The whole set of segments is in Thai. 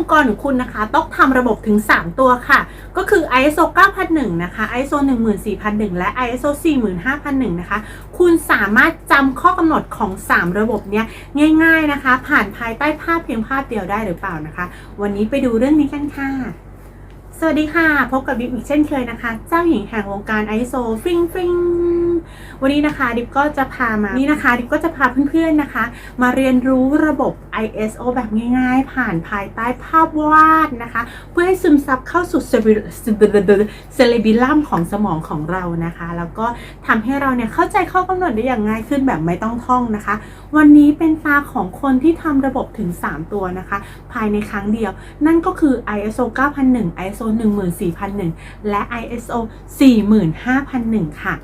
องค์กรของคุณนะคะ ต้องทำระบบถึง 3 ตัวค่ะ ก็คือ ISO 9001 นะคะ ISO 14001 และ ISO 45001 นะคะ คุณสามารถจำข้อกำหนดของ 3 ระบบเนี้ยง่าย ๆนะคะ ผ่านภายใต้ภาพเพียงภาพเดียวได้หรือเปล่านะคะ วันนี้ไปดูเรื่องนี้กันค่ะ สวัสดีค่ะ พบกับดิฟอีกเช่นเคยนะคะ เจ้าหญิงแห่งวงการ ISO ฟริงฟริงวันนี้นะคะดิฟก็จะพามานี่นะคะดิฟก็จะพาเพื่อนๆนะคะ มาเรียนรู้ระบบ ISO แบบง่ายๆ ผ่านภายใต้ภาพวาดนะคะ เพื่อให้ซึมซับเข้าสู่เซเลบิลัมของสมองของเรานะคะ แล้วก็ทำให้เราเนี่ยเข้าใจข้อกำหนดได้อย่างง่ายขึ้นแบบไม่ต้องท่องนะคะ วันนี้เป็นตาของคนที่ทำระบบถึง 3 ตัวนะคะ ภายในครั้งเดียว นั่นก็คือ ISO 9001 ISO 14001 และ ISO 45001 ค่ะ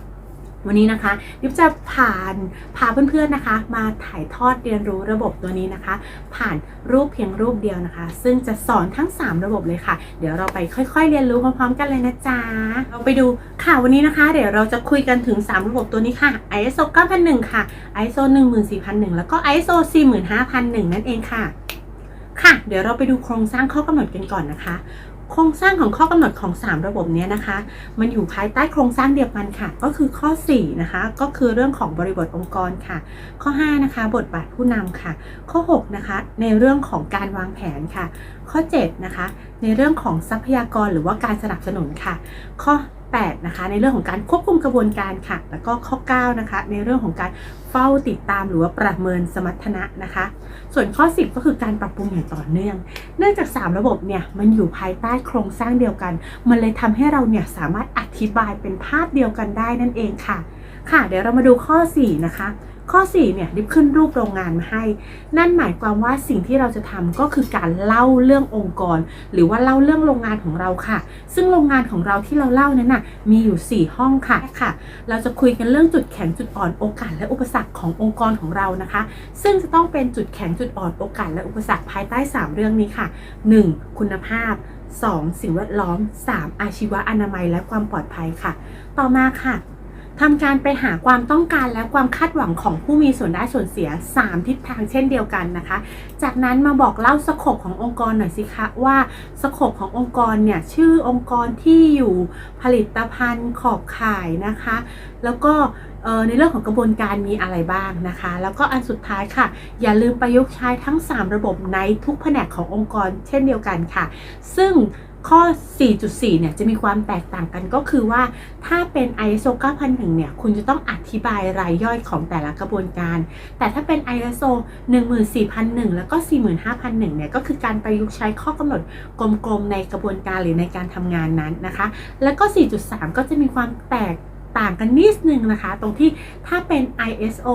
วันนี้นะคะดิฟจะผ่านพาเพื่อนๆนะคะ มาถ่ายทอดเรียนรู้ระบบตัวนี้นะคะ ผ่านรูปเพียงรูปเดียวนะคะ ซึ่งจะสอนทั้ง 3 ระบบเลยค่ะ เดี๋ยวเราไปค่อยๆ เรียนรู้พร้อมๆกันเลยนะจ๊ะเราไปดูค่ะวันนี้นะคะ เดี๋ยวเราจะคุยกันถึง 3 ระบบตัวนี้ค่ะ ISO 9001 ค่ะ ISO 14001 แล้วก็ ISO 45001 นั่นเองค่ะ ค่ะ เดี๋ยวเราไปดูโครงสร้างข้อกำหนดกันก่อนนะคะ โครงสร้างของข้อกำหนดของ 3 ระบบเนี้ยนะคะ มันอยู่ภายใต้โครงสร้างเดียวกันค่ะ ก็คือข้อ 4 นะคะ ก็คือเรื่องของบริบทองค์กรค่ะ ข้อ 5 นะคะ บทบาทผู้นำค่ะ ข้อ 6 นะคะ ในเรื่องของการวางแผนค่ะ ข้อ 7 นะคะ ในเรื่องของทรัพยากรหรือว่าการสนับสนุนค่ะ ข้อ 8นะคะในเรื่องของการควบคุมกระบวนการค่ะ แล้วก็ข้อ9นะคะในเรื่องของการเฝ้าติดตามหรือว่าประเมินสมรรถนะนะคะ ส่วนข้อ 10 ก็คือการปรับปรุงอย่างต่อเนื่อง เนื่องจาก 3 ระบบเนี่ยมันอยู่ภายใต้โครงสร้างเดียวกัน มันเลยทำให้เราเนี่ยสามารถอธิบายเป็นภาพเดียวกันได้นั่นเองค่ะ ค่ะ เดี๋ยวเรามาดูข้อ 4 นะคะ ข้อ4เนี่ยดิบขึ้นรูปโรงงานมาให้ นั่นหมายความว่าสิ่งที่เราจะทำก็คือการเล่าเรื่ององค์กร หรือว่าเล่าเรื่องโรงงานของเราค่ะ ซึ่งโรงงานของเราที่เราเล่านั้นน่ะมีอยู่ 4 ห้องค่ะค่ะ เราจะคุยกันเรื่องจุดแข็งจุดอ่อนโอกาสและอุปสรรคขององค์กรของเรานะคะ ซึ่งจะต้องเป็นจุดแข็งจุดอ่อนโอกาสและอุปสรรคภายใต้ 3 เรื่องนี้ค่ะ 1. คุณภาพ 2. สิ่งแวดล้อม 3. อาชีวะอนามัยและความปลอดภัยค่ะ ต่อมาค่ะ ทำการไปหาความต้องการและความคาดหวังของผู้มีส่วนได้ส่วนเสีย 3 ทิศทางเช่นเดียวกันนะคะ จากนั้นมาบอกเล่าสโคปขององค์กรหน่อยสิคะว่าสโคปขององค์กรเนี่ยชื่อองค์กรที่อยู่ผลิตภัณฑ์ขอบข่ายนะคะ แล้วก็ในเรื่องของกระบวนการมีอะไรบ้างนะคะ แล้วก็อันสุดท้ายค่ะ อย่าลืมประยุกต์ใช้ทั้ง 3 ระบบในทุกแผนกขององค์กรเช่นเดียวกันค่ะ ซึ่ง ข้อ 4.4 เนี่ยจะมีความแตกต่างกันก็คือว่า ถ้าเป็น ISO 9001 เนี่ย คุณจะต้องอธิบายรายย่อยของแต่ละกระบวนการ แต่ถ้าเป็น ISO 14001 แล้วก็ 45001 เนี่ย ก็คือการประยุกต์ใช้ข้อกำหนดกลมๆ ในกระบวนการหรือในการทำงานนั้นนะคะ แล้วก็ 4.3 ก็จะมีความแตก ต่างกันนิดนึงนะคะ ตรงที่ถ้าเป็น ISO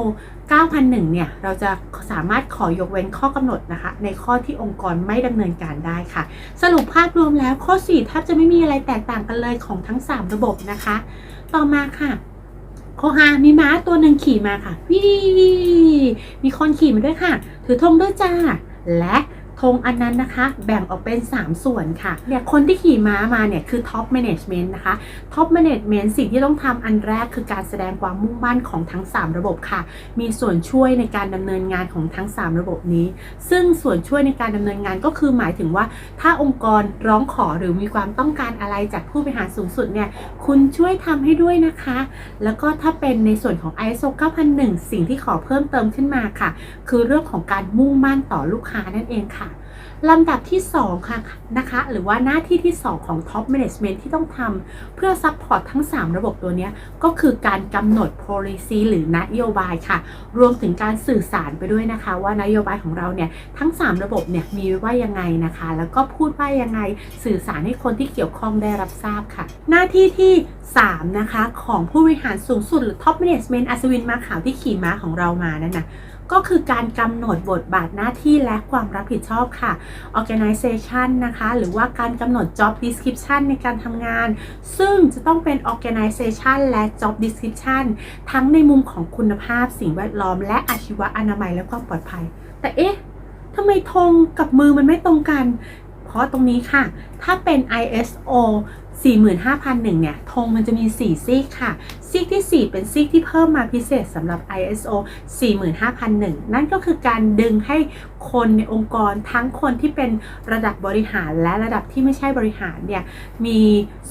9001 เนี่ย เราจะสามารถขอยกเว้นข้อกำหนดนะคะ ในข้อที่องค์กรไม่ดำเนินการได้ค่ะ สรุปภาพรวมแล้วข้อ 4 แทบจะไม่มีอะไรแตกต่างกันเลยของทั้ง 3 ระบบนะคะ ต่อมาค่ะข้อ5มีม้าตัวหนึ่งขี่มาค่ะวิมีคนขี่มาด้วยค่ะ ถือธงด้วยจ้า และ ธงอันนั้นนะคะ แบ่งออกเป็น 3 ส่วนค่ะเนี่ยคนที่ขี่ม้ามาเนี่ยคือท็อปแมネจเมนต์นะคะท็อปแมネจเมนต์สิ่งที่ต้องทำอันแรกคือการแสดงความมุ่งมั่นของทั้ง 3 ระบบค่ะ มีส่วนช่วยในการดำเนินงานของทั้ง 3 ระบบนี้ ซึ่งส่วนช่วยในการดำเนินงานก็คือหมายถึงว่า ถ้าองค์กรร้องขอหรือมีความต้องการอะไรจากผู้บริหารสูงสุดเนี่ยคุณช่วยทำให้ด้วยนะคะ แล้วก็ถ้าเป็นในส่วนของ ISO 9001 สิ่งที่ขอเพิ่มเติมขึ้นมาค่ะ คือเรื่องของการมุ่งมั่นต่อลูกค้านั่นเองค่ะ ลำดับที่2ค่ะนะคะ หรือว่าหน้าที่ที่ 2 ของ Top Management ที่ต้องทำเพื่อซัพพอร์ตทั้ง 3 ระบบตัวนี้ก็คือการกำหนด policy หรือนโยบายค่ะ รวมถึงการสื่อสารไปด้วยนะคะ ว่านโยบายของเราเนี่ยทั้ง 3 ระบบเนี่ยมีไว้ว่ายังไงนะคะ แล้วก็พูดว่ายังไงสื่อสารให้คนที่เกี่ยวข้องได้รับทราบค่ะ หน้าที่ที่ 3 นะคะ ของผู้บริหารสูงสุดหรือ Top Management อัศวินมาขาวที่ขี่ม้าของเรามานั่นนะ ก็คือการกำหนดบทบาทหน้าที่และความรับผิดชอบค่ะ organization นะคะ หรือว่าการกำหนด job description ในการทำงาน ซึ่งจะต้องเป็น organization และ job description ทั้งในมุมของคุณภาพสิ่งแวดล้อม และอาชีวะอนามัยและความปลอดภัย แต่เอ๊ะทำไมธงกับมือมันไม่ตรงกัน เพราะตรงนี้ค่ะ ถ้าเป็น ISO 45,001 เนี่ย ธงมันจะมี 4 ซีกค่ะ ซีกทีสี่ 4 เป็นซีกที่เพิ่มมาพิเศษสำหรับ ISO 45001 นั่นก็คือการดึงให้คนในองค์กรทั้งคนที่เป็นระดับบริหารและระดับที่ไม่ใช่บริหารเนี่ยมี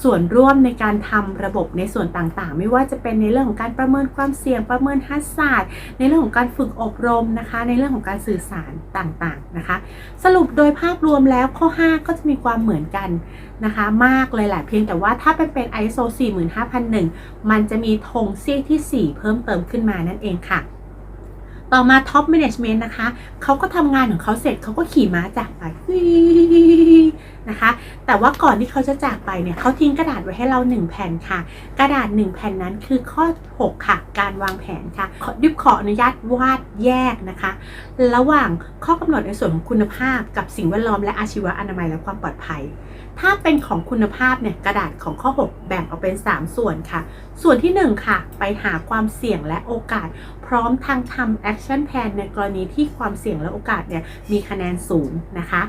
ส่วนร่วมในการทำระบบในส่วนต่างๆ ไม่ว่าจะเป็นในเรื่องของการประเมินความเสี่ยงประเมินฮัสซาดในเรื่องของการฝึกอบรมนะคะ ในเรื่องของการสื่อสารต่างๆนะคะ สรุปโดยภาพรวมแล้วข้อ 5 ก็จะมีความเหมือนกันนะคะ มากเลยแหละเพียงแต่ว่าถ้าเป็นเป็น ISO 45001 มันจะมีธงเสี้ยที่ 4 เพิ่มเติมขึ้นมานั่นเองค่ะ ต่อมา Top Management นะคะเขาก็ทำงานของเขาเสร็จเขาก็ขี่ม้าจากไปนะคะ แต่ว่าก่อนที่เขาจะจากไปเนี่ยเขาทิ้งกระดาษไว้ให้เรา 1 แผ่นค่ะ กระดาษ 1 แผ่นนั้นคือข้อ 6 ค่ะ การวางแผนค่ะดิบขออนุญาตวาดแยกนะคะ ระหว่างข้อกำหนดในส่วนของคุณภาพ กับสิ่งแวดล้อมและอาชีวะอนามัยและความปลอดภัย ถ้าเป็นของคุณภาพเนี่ยกระดาษของข้อ 6 แบ่งออกเป็น 3 ส่วนค่ะ ส่วนที่ 1 ค่ะ ไปหาความเสี่ยงและโอกาส ร้อมทางทำแอคชั่นแพลนในกรณีที่ความเสี่ยงและโอกาสเนี่ยมีคะแนนสูงนะคะ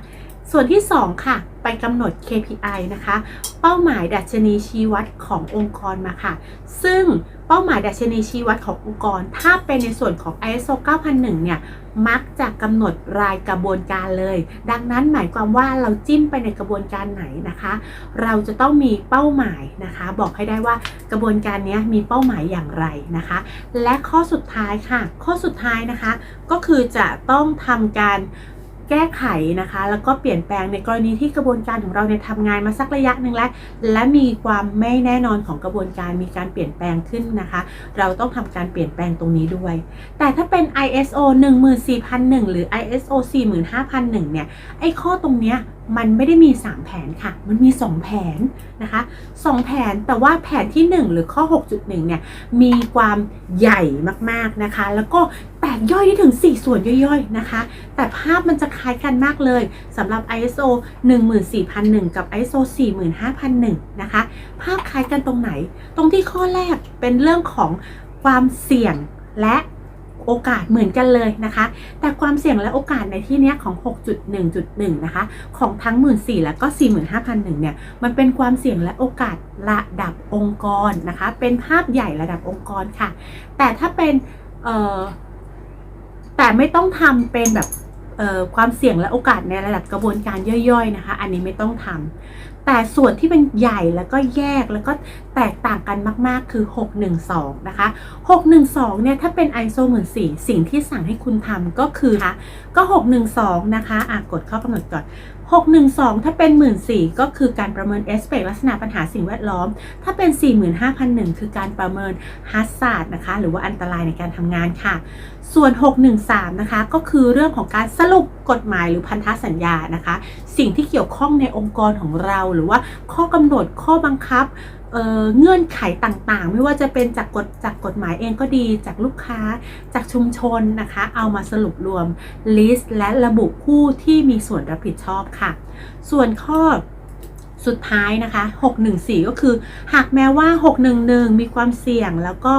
ส่วนที่ 2 ค่ะ ไปกำหนด KPI นะคะ เป้าหมายดัชนีชี้วัดขององค์กรมาค่ะ ซึ่งเป้าหมายดัชนีชี้วัดขององค์กร ถ้าเป็นในส่วนของ ISO 9001 เนี่ย มักจะกำหนดรายกระบวนการเลย ดังนั้นหมายความว่าเราจิ้มไปในกระบวนการไหนนะคะ เราจะต้องมีเป้าหมายนะคะ บอกให้ได้ว่ากระบวนการนี้มีเป้าหมายอย่างไรนะคะ และข้อสุดท้ายค่ะ ข้อสุดท้ายนะคะ ก็คือจะต้องทำการ แก้ไขนะคะ แล้วก็เปลี่ยนแปลงในกรณีที่กระบวนการของเราเนี่ยทำงานมาสักระยะหนึ่งแล้ว และมีความไม่แน่นอนของกระบวนการมีการเปลี่ยนแปลงขึ้นนะคะ เราต้องทำการเปลี่ยนแปลงตรงนี้ด้วย แต่ถ้าเป็น ISO 14001 หรือ ISO 45001 เนี่ยไอ้ข้อตรงเนี้ย มันไม่ได้มี 3 แผนค่ะ มันมี 2 แผนนะคะ 2 แผนแต่ว่าแผนที่ 1 หรือข้อ 6.1 เนี่ย มีความใหญ่มากๆนะคะ แล้วก็แตกย่อยได้ถึง 4 ส่วนย่อยๆนะคะ แต่ภาพมันจะคล้ายกันมากเลยสำหรับ ISO 14001 กับ ISO 45001 นะคะ ภาพคล้ายกันตรงไหน ตรงที่ข้อแรกเป็นเรื่องของความเสี่ยงและ โอกาสเหมือนกันเลยนะคะ แต่ความเสี่ยงและโอกาสในที่นี้ของ 6.1.1 นะคะ ของทั้ง 14,000แล้วก็ 45,001เนี่ย มันเป็นความเสี่ยงและโอกาสระดับองค์กรนะคะ เป็นภาพใหญ่ระดับองค์กรค่ะ แต่ถ้าเป็นแต่ไม่ต้องทำเป็นแบบความเสี่ยงและโอกาสในระดับกระบวนการย่อยๆนะคะ อันนี้ไม่ต้องทำแต่ส่วนที่เป็นใหญ่แล้วก็แยกแล้วก็แตกต่างกันมาก ๆ คือ 612 นะคะ 612 เนี่ย ถ้าเป็น ISO 1 4 0 0สิ่งที่สั่งให้คุณทำก็คือคะก็ 612 นะคะอะกดข้อกำหนดก่อน 612 ถ้าเป็น 14,000 ก็คือการประเมินเอสเปกลักษณะปัญหาสิ่งแวดล้อม ถ้าเป็น 45,001 คือการประเมินฮัสซาร์ดนะคะ หรือว่าอันตรายในการทำงานค่ะ ส่วน 613 นะคะ ก็คือเรื่องของการสรุปกฎหมายหรือพันธสัญญานะคะ สิ่งที่เกี่ยวข้องในองค์กรของเรา หรือว่าข้อกำหนดข้อบังคับ เเงื่อนไขต่างๆ ไม่ว่าจะเป็นจากกฎจากกฎหมายเองก็ดีจากลูกค้าจากชุมชนนะคะ เอามาสรุปรวม list และระบุผู้ที่มีส่วนรับผิดชอบค่ะ ส่วนข้อสุดท้ายนะคะ 614 ก็คือ หากแม้ว่า 611 มีความเสี่ยงแล้วก็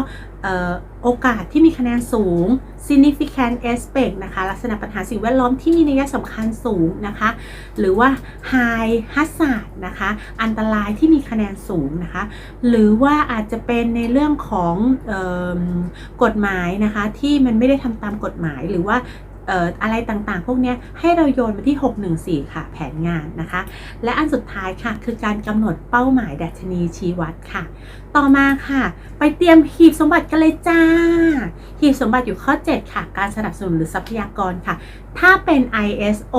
โอกาสที่มีคะแนนสูง significant aspect นะคะ ลักษณะปัญหาสิ่งแวดล้อมที่มีนัยสำคัญสูงนะคะ หรือว่า high hazard นะคะ อันตรายที่มีคะแนนสูงนะคะ หรือว่าอาจจะเป็นในเรื่องของออกฎหมายนะคะ ที่มันไม่ได้ทำตามกฎหมายหรือว่า อ่ออะไรต่างๆ พวกนี้ให้เราโยนมาที่ 614 ค่ะ แผนงานนะคะ และอันสุดท้ายค่ะคือการกำหนดเป้าหมายดัชนีชี้วัดค่ะ ต่อมาค่ะ ไปเตรียมหีบสมบัติกันเลยจ้า หีบสมบัติอยู่ข้อ 7 ค่ะ การสนับสนุนหรือทรัพยากรค่ะ ถ้าเป็น ISO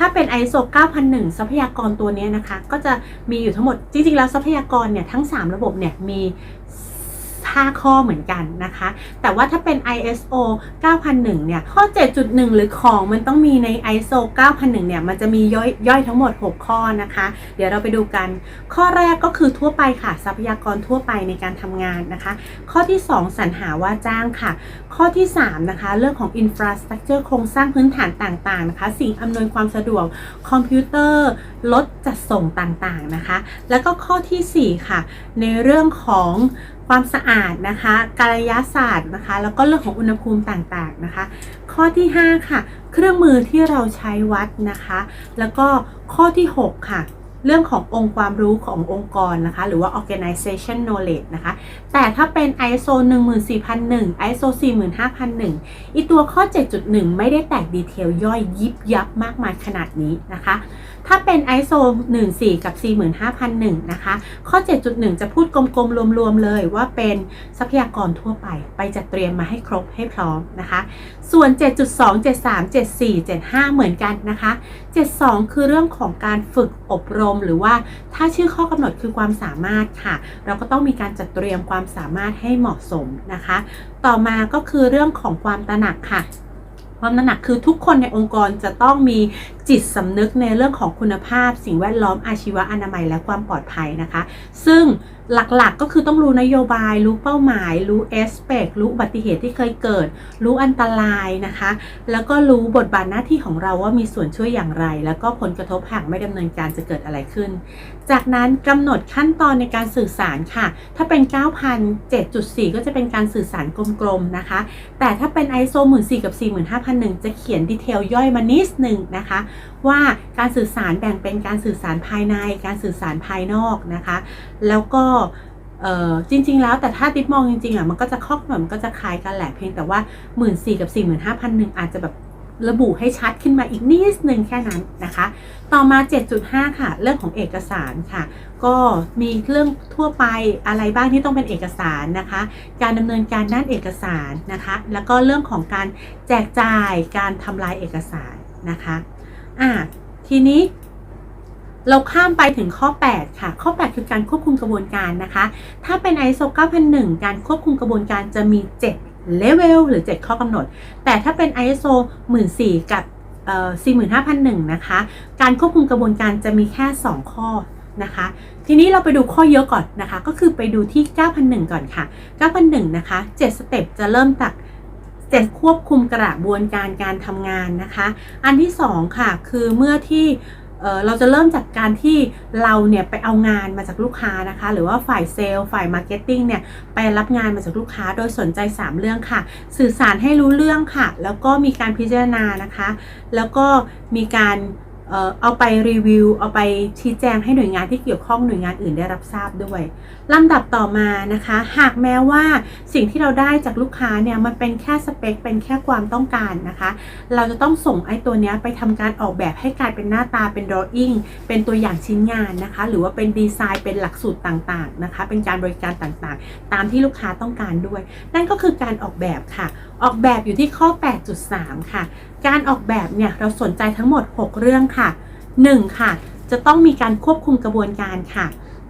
ถ้าเป็น ISO 9001 ทรัพยากรตัวนี้นะคะ ก็จะมีอยู่ทั้งหมด จริงๆ แล้วทรัพยากรเนี่ยทั้ง 3 ระบบเนี่ยมี 5 ข้อเหมือนกันนะคะ แต่ว่าถ้าเป็น ISO 9001 เนี่ย ข้อ 7.1 หรือของมันต้องมีใน ISO 9001 เนี่ย มันจะมีย่อยย่อยทั้งหมด 6 ข้อนะคะ เดี๋ยวเราไปดูกัน ข้อแรกก็คือทั่วไปค่ะ ทรัพยากรทั่วไปในการทำงานนะคะ ข้อที่ 2 สรรหาว่าจ้างค่ะ ข้อที่ 3 นะคะ เรื่องของ infrastructure โครงสร้างพื้นฐานต่างๆนะคะ สิ่งอำนวยความสะดวก คอมพิวเตอร์ รถจัดส่งต่างๆนะคะ แล้วก็ข้อทีสี่4 ค่ะ ในเรื่องของ ความสะอาดนะคะกายศาสตร์นะคะ แล้วก็เรื่องของอุณหภูมิต่างๆนะคะ ข้อที่ 5 ค่ะ เครื่องมือที่เราใช้วัดนะคะ แล้วก็ข้อที่ 6 ค่ะเรื่องขององค์ความรู้ขององค์กรนะคะ หรือว่า organization knowledge นะคะ แต่ถ้าเป็น ISO 14001 ISO 45001 อีตัวข้อ 7.1 ไม่ได้แตกดีเทลย่อยยิบยับมากมายขนาดนี้นะคะ ถ้าเป็น ISO 14กับ 45001 นะคะ ข้อ 7.1 จะพูดกลมๆ รวมๆ เลยว่าเป็นทรัพยากรทั่วไป ไปจัดเตรียมมาให้ครบให้พร้อมนะคะ ส่วน 7.2 73 74 75 เหมือนกันนะคะ 72 คือเรื่องของการฝึกอบรมหรือว่าถ้าชื่อข้อกำหนดคือความสามารถค่ะ เราก็ต้องมีการจัดเตรียมความสามารถให้เหมาะสมนะคะ ต่อมาก็คือเรื่องของความตระหนักค่ะความตระหนักคือทุกคนในองค์กรจะต้องมี จิตสำนึกในเรื่องของคุณภาพ สิ่งแวดล้อมอาชีวะอนามัยและความปลอดภัยนะคะ ซึ่งหลักๆก็คือต้องรู้นโยบาย รู้เป้าหมาย รู้เอสเปกรู้อุบัติเหตุที่เคยเกิด รู้อันตรายนะคะ แล้วก็รู้บทบาทหน้าที่ของเราว่ามีส่วนช่วยอย่างไร แล้วก็ผลกระทบหากไม่ดำเนินการจะเกิดอะไรขึ้น จากนั้นกำหนดขั้นตอนในการสื่อสารค่ะ ถ้าเป็น 9,007.4 ก็จะเป็นการสื่อสารกลมๆนะคะ แต่ถ้าเป็น ISO 14กับ 45001 จะเขียนดีเทลย่อยมานิดนึงนะคะว่าการสื่อสารแบ่งเป็นการสื่อสารภายในการสื่อสารภายนอกนะคะ แล้วก็จริง ๆ แล้วแต่ถ้าติ๊บมองจริงๆอะมันก็จะข้อบบมันก็จะคล้ายกันแหละเพียงแต่ว่า1 4ื่นกับ45,001อาจจะแบบระบุให้ชัดขึ้นมาอีกนิดนึงแค่นั้นนะคะ ต่อมา 7.5 ค่ะ เรื่องของเอกสารค่ะ ก็มีเรื่องทั่วไปอะไรบ้างที่ต้องเป็นเอกสารนะคะ การดำเนินการด้านเอกสารนะคะ แล้วก็เรื่องของการแจกจ่ายการทำลายเอกสารนะคะ อะทีนี้เราข้ามไปถึงข้อ 8 ค่ะ ข้อ 8 คือการควบคุมกระบวนการนะคะ ถ้าเป็น ISO 9001 การควบคุมกระบวนการจะมี 7 เลเวลหรือ 7 ข้อกำหนด แต่ถ้าเป็น ISO 14000กับเอ่อ45001 นะคะ การควบคุมกระบวนการจะมีแค่ 2 ข้อนะคะ ทีนี้เราไปดูข้อเยอะก่อนนะคะ ก็คือไปดูที่ 9001 ก่อนค่ะ 9001 นะคะ 7 สเต็ปจะเริ่มจาก จะควบคุมกระบวนการการทำงานนะคะ อันที่สองค่ะ คือเมื่อที่เอ่เราจะเริ่มจากการที่เราเนี่ยไปเอางานมาจากลูกค้านะคะ หรือว่าฝ่ายเซลล์ฝ่ายมาร์เก็ตติ้งเนี่ยไปรับงานมาจากลูกค้าโดยสนใจ 3 เรื่องค่ะ สื่อสารให้รู้เรื่องค่ะ แล้วก็มีการพิจารณานะคะ แล้วก็มีการ เอาไปรีวิว เอาไปชี้แจงให้หน่วยงานที่เกี่ยวข้องหน่วยงานอื่นได้รับทราบด้วยลำดับต่อมานะคะ หากแม้ว่าสิ่งที่เราได้จากลูกค้าเนี่ยมันเป็นแค่สเปค เป็นแค่ความต้องการนะคะ เราจะต้องส่งไอ้ตัวนี้ไปทำการออกแบบให้กลายเป็นหน้าตาเป็น drawing เป็นตัวอย่างชิ้นงานนะคะ หรือว่าเป็นดีไซน์เป็นหลักสูตรต่างๆนะคะ เป็นการบริการต่างๆ ตามที่ลูกค้าต้องการด้วย นั่นก็คือการออกแบบค่ะ ออกแบบอยู่ที่ข้อ 8.3 ค่ะการออกแบบเนี่ยเราสนใจทั้งหมด 6 เรื่องค่ะ 1. ค่ะ จะต้องมีการควบคุมกระบวนการค่ะ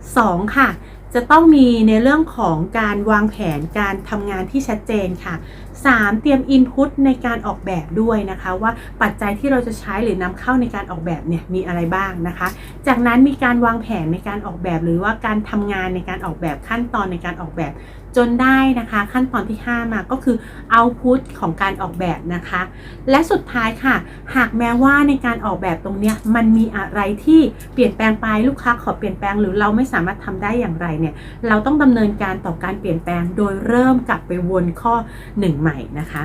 2. ค่ะ จะต้องมีในเรื่องของการวางแผนการทำงานที่ชัดเจนค่ะ 3. เตรียม Input ในการออกแบบด้วยนะคะ ว่าปัจจัยที่เราจะใช้หรือนำเข้าในการออกแบบเนี่ยมีอะไรบ้างนะคะ จากนั้นมีการวางแผนในการออกแบบหรือว่าการทำงานในการออกแบบขั้นตอนในการออกแบบ จนได้นะคะขั้นตอนที่ 5 มาก็คือ Output ของการออกแบบนะคะ และสุดท้ายค่ะ หากแม้ว่าในการออกแบบตรงเนี้ยมันมีอะไรที่เปลี่ยนแปลงไปลูกค้าขอเปลี่ยนแปลงหรือเราไม่สามารถทำได้อย่างไรเนี่ยเราต้องดำเนินการต่อการเปลี่ยนแปลงโดยเริ่มกลับไปวนข้อ 1 ใหม่นะคะ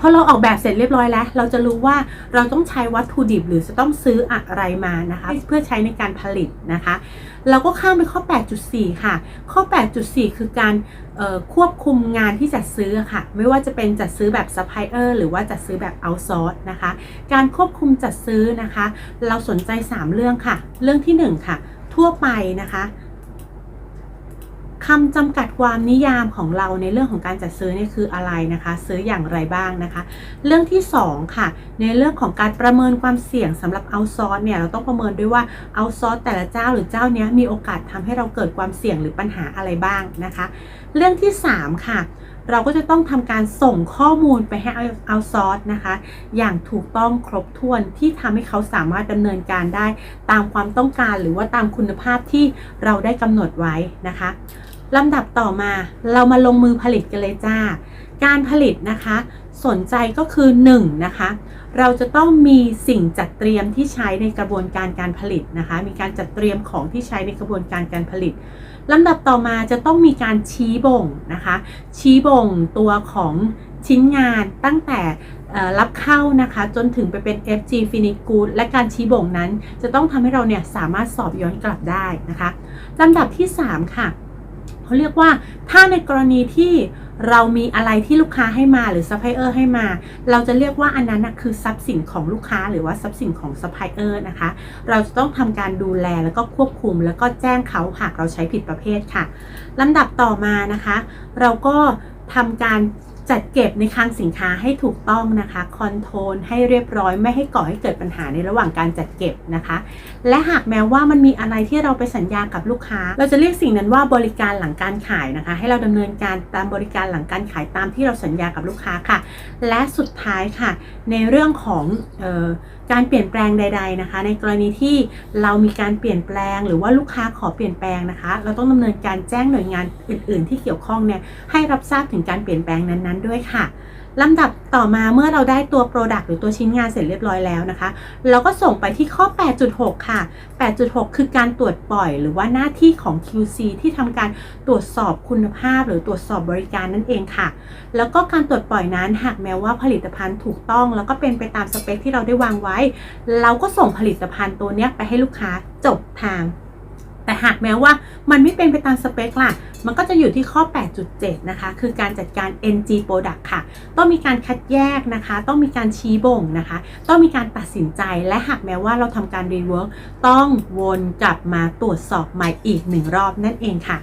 พอเราออกแบบเสร็จเรียบร้อยแล้ว เราจะรู้ว่าเราต้องใช้วัตถุดิบหรือจะต้องซื้ออะไรมานะคะ เพื่อใช้ในการผลิตนะคะ เราก็ข้ามไปข้อ 8.4 ค่ะ ข้อ 8.4 คือการควบคุมงานที่จัดซื้อค่ะ ไม่ว่าจะเป็นจัดซื้อแบบซัพพลายเออร์หรือว่าจัดซื้อแบบเอาซอร์สนะคะ การควบคุมจัดซื้อนะคะ เราสนใจ 3 เรื่องค่ะ เรื่องที่ 1 ค่ะ ทั่วไปนะคะ คำจำกัดความนิยามของเราในเรื่องของการจัดซื้อนี่คืออะไรนะคะ ซื้ออย่างไรบ้างนะคะ เรื่องที่ 2 ค่ะ ในเรื่องของการประเมินความเสี่ยงสำหรับเอาซอสเนี่ยเราต้องประเมินด้วยว่าเอาซอสแต่ละเจ้าหรือเจ้าเนี้ยมีโอกาสทำให้เราเกิดความเสี่ยงหรือปัญหาอะไรบ้างนะคะ เรื่องที่ 3 ค่ะเราก็จะต้องทำการส่งข้อมูลไปให้เอาซอสนะคะ อย่างถูกต้องครบถ้วนที่ทำให้เขาสามารถดำเนินการได้ ตามความต้องการหรือว่าตามคุณภาพที่เราได้กำหนดไว้นะคะ ลำดับต่อมาเรามาลงมือผลิตกันเลยจ้า การผลิตนะคะ สนใจก็คือ1นะคะ เราจะต้องมีสิ่งจัดเตรียมที่ใช้ในกระบวนการการผลิตนะคะ มีการจัดเตรียมของที่ใช้ในกระบวนการการผลิตลำดับต่อมาจะต้องมีการชี้บ่งนะคะ ชี้บ่งตัวของชิ้นงานตั้งแต่รับเข้านะคะ จนถึงไปเป็น FG Finish Good และการชี้บ่งนั้น จะต้องทำให้เราเนี่ยสามารถสอบย้อนกลับได้นะคะลำดับที่ 3 ค่ะ เขาเรียกว่า ถ้าในกรณีที่เรามีอะไรที่ลูกค้าให้มาหรือซัพพลายเออร์ให้มา เราจะเรียกว่าอันนั้นนะคือทรัพย์สินของลูกค้าหรือว่าทรัพย์สินของซัพพลายเออร์นะคะ เราจะต้องทำการดูแลแล้วก็ควบคุม แล้วก็แจ้งเขาหากเราใช้ผิดประเภทค่ะลำดับต่อมานะคะ เราก็ทำการ จัดเก็บในคลังสินค้าให้ถูกต้องนะคะคอนโทรลให้เรียบร้อยไม่ให้ก่อให้เกิดปัญหาในระหว่างการจัดเก็บนะคะ และหากแม้ว่ามันมีอะไรที่เราไปสัญญากับลูกค้า เราจะเรียกสิ่งนั้นว่าบริการหลังการขายนะคะ ให้เราดำเนินการตามบริการหลังการขายตามที่เราสัญญากับลูกค้าค่ะ และสุดท้ายค่ะ ในเรื่องของออการเปลี่ยนแปลงใด ๆนะคะ ในกรณีที่เรามีการเปลี่ยนแปลง หรือว่าลูกค้าขอเปลี่ยนแปลงนะคะ เราต้องดำเนินการแจ้งหน่วยงานอื่น ๆ ที่เกี่ยวข้องเนี่ยให้รับทราบถึงการเปลี่ยนแปลงนั้นๆด้วยค่ะลำดับต่อมาเมื่อเราได้ตัว Product หรือตัวชิ้นงานเสร็จเรียบร้อยแล้วนะคะ เราก็ส่งไปที่ข้อ 8.6 ค่ะ 8.6 คือการตรวจปล่อย หรือว่าหน้าที่ของ QC ที่ทำการตรวจสอบคุณภาพ หรือตรวจสอบบริการนั่นเองค่ะ แล้วก็การตรวจปล่อยนั้นหากแม้ว่าผลิตภัณฑ์ถูกต้อง แล้วก็เป็นไปตามสเปคที่เราได้วางไว้ เราก็ส่งผลิตภัณฑ์ตัวเนี้ยไปให้ลูกค้าจบทาง แต่หากแม้ว่ามันไม่เป็นไปตามสเปคล่ะ มันก็จะอยู่ที่ข้อ 8.7 นะคะ คือการจัดการ NG Product ค่ะ ต้องมีการคัดแยกนะคะ ต้องมีการชี้บ่งนะคะ ต้องมีการตัดสินใจ และหากแม้ว่าเราทำการรีเวิร์กต้องวนกลับมาตรวจสอบใหม่อีกหนึ่งรอบนั่นเองค่ะ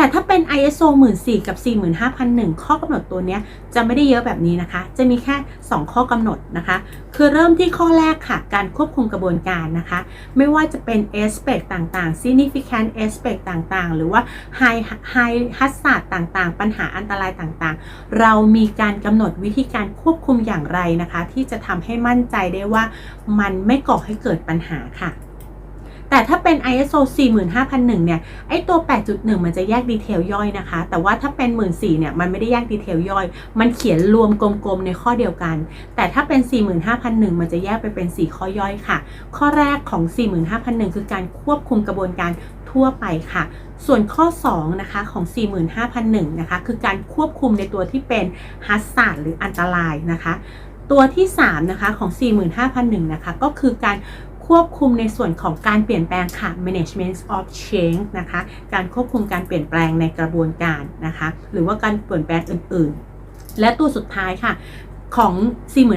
แต่ถ้าเป็น ISO 14000กับ 45001 ข้อกำหนดตัวนี้จะไม่ได้เยอะแบบนี้นะคะ จะมีแค่ 2 ข้อกำหนดนะคะ คือเริ่มที่ข้อแรกค่ะ การควบคุมกระบวนการนะคะ ไม่ว่าจะเป็น aspect ต่างๆ significant aspect ต่างๆ หรือว่า high high hazard ต่างๆ ปัญหาอันตรายต่างๆ เรามีการกำหนดวิธีการควบคุมอย่างไรนะคะ ที่จะทำให้มั่นใจได้ว่ามันไม่ก่อให้เกิดปัญหาค่ะ แต่ถ้าเป็น ISO 45001 เนี่ย ไอตัว 8.1 มันจะแยกดีเทลย่อยนะคะ แต่ว่าถ้าเป็น 14,000เนี่ย มันไม่ได้แยกดีเทลย่อย มันเขียนรวมกลมๆ ในข้อเดียวกัน แต่ถ้าเป็น 45,001 มันจะแยกไปเป็น 4 ข้อย่อยค่ะ ข้อแรกของ 45,001 คือการควบคุมกระบวนการทั่วไปค่ะ ส่วนข้อ 2 นะคะของ 45,001 นะคะ คือการควบคุมในตัวที่เป็นฮัสซาดหรืออันตรายนะคะ ตัวที่ 3 นะคะของ 45,001 นะคะ ก็คือการ ควบคุมในส่วนของการเปลี่ยนแปลงค่ะ management of change นะคะ การควบคุมการเปลี่ยนแปลงในกระบวนการนะคะ หรือว่าการเปลี่ยนแปลงอื่น ๆ และตัวสุดท้ายค่ะ ของ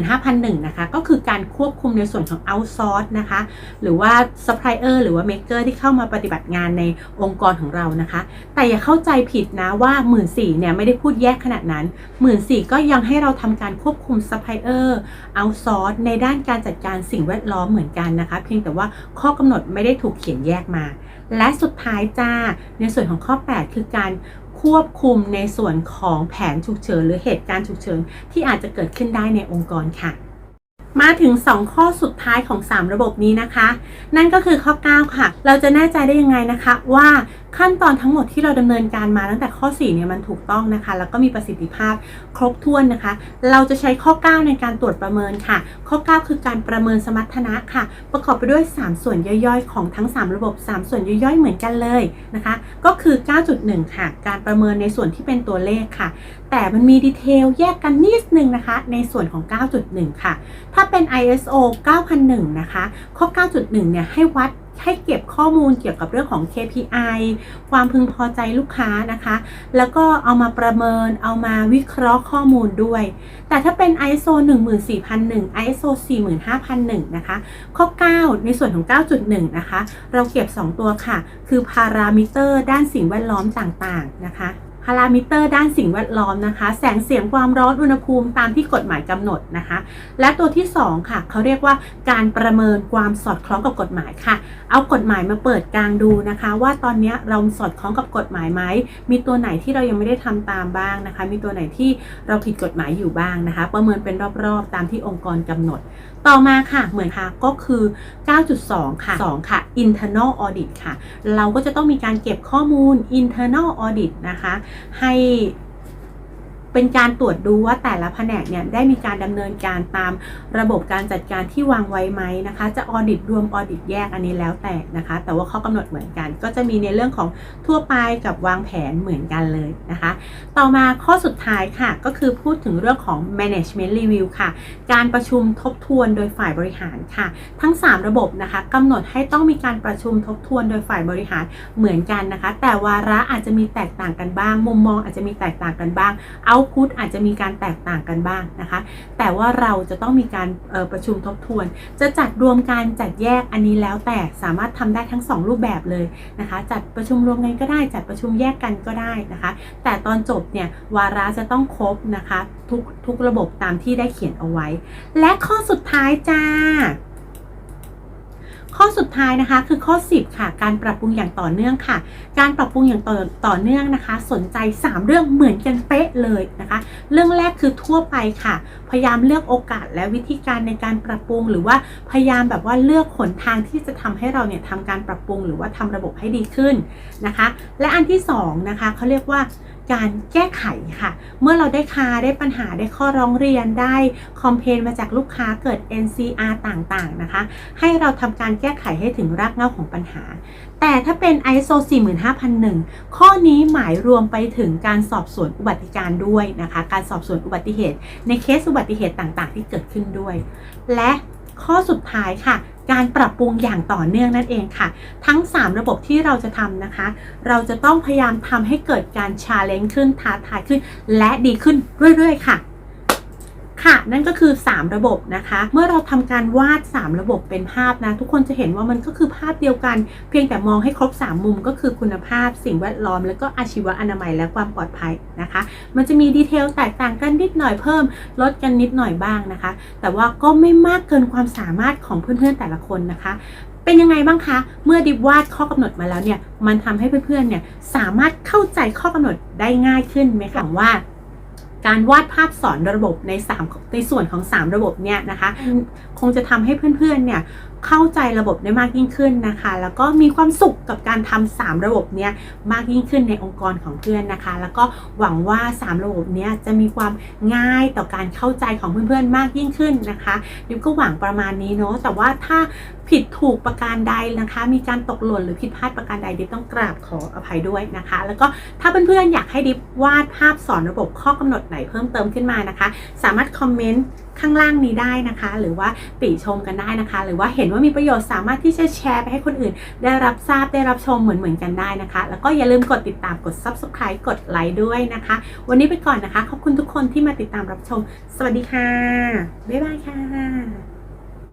45,001นะคะ ก็คือการควบคุมในส่วนของ outsource นะคะ หรือว่า supplier หรือว่า maker ที่เข้ามาปฏิบัติงานในองค์กรของเรานะคะ แต่อย่าเข้าใจผิดนะว่า 1 4ื่นเนี่ยไม่ได้พูดแยกขนาดนั้น 1 4ื่นก็ยังให้เราทำการควบคุม supplier outsource ในด้านการจัดการสิ่งแวดล้อมเหมือนกันนะคะ เพียงแต่ว่าข้อกำหนดไม่ได้ถูกเขียนแยกมา และสุดท้ายจ้าในส่วนของข้อ 8 คือการ ควบคุมในส่วนของแผนฉุกเฉินหรือเหตุการณ์ฉุกเฉินที่อาจจะเกิดขึ้นได้ในองค์กรค่ะ มาถึง 2 ข้อสุดท้ายของ 3 ระบบนี้นะคะ นั่นก็คือข้อ 9 ค่ะ เราจะแน่ใจได้ยังไงนะคะว่า ขั้นตอนทั้งหมดที่เราดำเนินการมาตั้งแต่ข้อ 4 เนี่ยมันถูกต้องนะคะ แล้วก็มีประสิทธิภาพครบถ้วนนะคะ เราจะใช้ข้อ 9 ในการตรวจประเมินค่ะ ข้อ 9 คือการประเมินสมรรถนะค่ะ ประกอบไปด้วย 3 ส่วนย่อยๆ ของทั้ง 3 ระบบ 3 ส่วนย่อยๆ เหมือนกันเลยนะคะ ก็คือ 9.1 ค่ะ การประเมินในส่วนที่เป็นตัวเลขค่ะ แต่มันมีดีเทลแยกกันนิดนึงนะคะ ในส่วนของ 9.1 ค่ะ ถ้าเป็น ISO 9001 นะคะ ข้อ 9.1 เนี่ยให้วัด ให้เก็บข้อมูลเกี่ยวกับเรื่องของ KPI ความพึงพอใจลูกค้านะคะ แล้วก็เอามาประเมินเอามาวิเคราะห์ข้อมูลด้วย แต่ถ้าเป็น ISO 14001 ISO 45001 นะคะ ข้อ 9 ในส่วนของ 9.1 นะคะ เราเก็บ 2 ตัวค่ะ คือพารามิเตอร์ด้านสิ่งแวดล้อมต่างๆนะคะ พารามิเตอร์ด้านสิ่งแวดล้อมนะคะ แสงเสียงความร้อนอุณหภูมิตามที่กฎหมายกำหนดนะคะ และตัวที่ 2 ค่ะ เขาเรียกว่าการประเมินความสอดคล้องกับกฎหมายค่ะ เอากฎหมายมาเปิดกลางดูนะคะ ว่าตอนนี้เราสอดคล้องกับกฎหมายไหมมีตัวไหนที่เรายังไม่ได้ทำตามบ้างนะคะ มีตัวไหนที่เราผิดกฎหมายอยู่บ้างนะคะ ประเมินเป็นรอบๆ ตามที่องค์กรกำหนด ต่อมาค่ะเหมือนค่ะก็คือ 9.2 ค่ะ 2 ค่ะ internal audit ค่ะ เราก็จะต้องมีการเก็บข้อมูล internal audit นะคะ ให้ เป็นการตรวจดูว่าแต่ละแผนกเนี่ยได้มีการดำเนินการตามระบบการจัดการที่วางไว้ไหมนะคะ จะออดิตรวมออดิตแยกอันนี้แล้วแต่นะคะ แต่ว่าข้อกำหนดเหมือนกัน ก็จะมีในเรื่องของทั่วไปกับวางแผนเหมือนกันเลยนะคะ ต่อมาข้อสุดท้ายค่ะ ก็คือพูดถึงเรื่องของ management review ค่ะ การประชุมทบทวนโดยฝ่ายบริหารค่ะ ทั้ง 3 ระบบนะคะกำหนดให้ต้องมีการประชุมทบทวนโดยฝ่ายบริหารเหมือนกันนะคะ แต่วาระอาจจะมีแตกต่างกันบ้าง มุมมองอาจจะมีแตกต่างกันบ้าง เอาพุตอาจจะมีการแตกต่างกันบ้างนะคะ แต่ว่าเราจะต้องมีการประชุมทบทวน จะจัดรวมการจัดแยกอันนี้แล้วแต่สามารถทำได้ทั้ง 2 รูปแบบเลยนะคะ จัดประชุมรวมกันก็ได้ จัดประชุมแยกกันก็ได้นะคะ แต่ตอนจบเนี่ยวาระจะต้องครบนะคะทุกทุกระบบตามที่ได้เขียนเอาไว้ และข้อสุดท้ายจ้า ข้อสุดท้ายนะคะคือข้อ 10 ค่ะ การปรับปรุงอย่างต่อเนื่องค่ะ การปรับปรุงอย่างต่อต่อเนื่องนะคะ สนใจ 3 เรื่องเหมือนกันเป๊ะเลยนะคะ เรื่องแรกคือทั่วไปค่ะ พยายามเลือกโอกาสและวิธีการในการปรับปรุง หรือว่าพยายามแบบว่าเลือกหนทางที่จะทำให้เราเนี่ยทำการปรับปรุง หรือว่าทำระบบให้ดีขึ้นนะคะ และอันที่สองนะคะเขาเรียกว่าการแก้ไขค่ะ เมื่อเราได้คาได้ปัญหาได้ข้อร้องเรียนได้คอมเพนมาจากลูกค้าเกิด NCR ต่างๆนะคะ ให้เราทำการแก้ไขให้ถึงรากเหง้าของปัญหา แต่ถ้าเป็น ISO 45001 ข้อนี้หมายรวมไปถึงการสอบสวนอุบัติการด้วยนะคะ การสอบสวนอุบัติเหตุ ในเคสอุบัติเหตุต่างๆ ที่เกิดขึ้นด้วย และข้อสุดท้ายค่ะ การปรับปรุงอย่างต่อเนื่องนั่นเองค่ะ ทั้ง 3 ระบบที่เราจะทำนะคะ เราจะต้องพยายามทำให้เกิดการชาเลนจ์ขึ้นท้าทายขึ้น และดีขึ้นเรื่อยๆ ค่ะ ค่ะ นั่นก็คือ 3 ระบบนะคะ เมื่อเราทำการวาด 3 ระบบเป็นภาพนะ ทุกคนจะเห็นว่ามันก็คือภาพเดียวกัน เพียงแต่มองให้ครบ 3 มุมก็คือคุณภาพ สิ่งแวดล้อม แล้วก็อาชีวะอนามัยและความปลอดภัยนะคะ มันจะมีดีเทลแตกต่างกันนิดหน่อยเพิ่ม ลดกันนิดหน่อยบ้างนะคะ แต่ว่าก็ไม่มากเกินความสามารถของเพื่อนๆแต่ละคนนะคะเป็นยังไงบ้างคะ เมื่อดิบวาดข้อกำหนดมาแล้วเนี่ย มันทำให้เพื่อนๆเนี่ยสามารถเข้าใจข้อกำหนดได้ง่ายขึ้นไหมคะว่า การวาดภาพสอนระบบใน3ในส่วนของ 3 ระบบเนี่ยนะคะ คงจะทำให้เพื่อนๆเนี่ย เข้าใจระบบได้มากยิ่งขึ้นนะคะ แล้วก็มีความสุขกับการทำ3ระบบเนี้ยมากยิ่งขึ้นในองค์กรของเพื่อนนะคะ แล้วก็หวังว่า 3 ระบบเนี้ยจะมีความง่ายต่อการเข้าใจของเพื่อนๆมากยิ่งขึ้นนะคะดิวก็หวังประมาณนี้เนาะแต่ว่าถ้าผิดถูกประการใดนะคะ มีการตกหล่นหรือผิดพลาดประการใดดิวต้องกราบขออภัยด้วยนะคะ แล้วก็ถ้าเพื่อนๆอยากให้ดิฟวาดภาพสอนระบบข้อกำหนดไหนเพิ่มเติมขึ้นมานะคะ สามารถคอมเมนต์ข้างล่างนี้ได้นะคะ หรือว่าติชมกันได้นะคะ หรือว่าเห็นว่ามีประโยชน์สามารถที่จะแชร์ไปให้คนอื่น ได้รับทราบได้รับชมเหมือนเหมือนกันได้นะคะ แล้วก็อย่าลืมกดติดตามกด subscribe กดไลค์ด้วยนะคะ วันนี้ไปก่อนนะคะ ขอบคุณทุกคนที่มาติดตามรับชม สวัสดีค่ะ บ๊ายบายค่ะ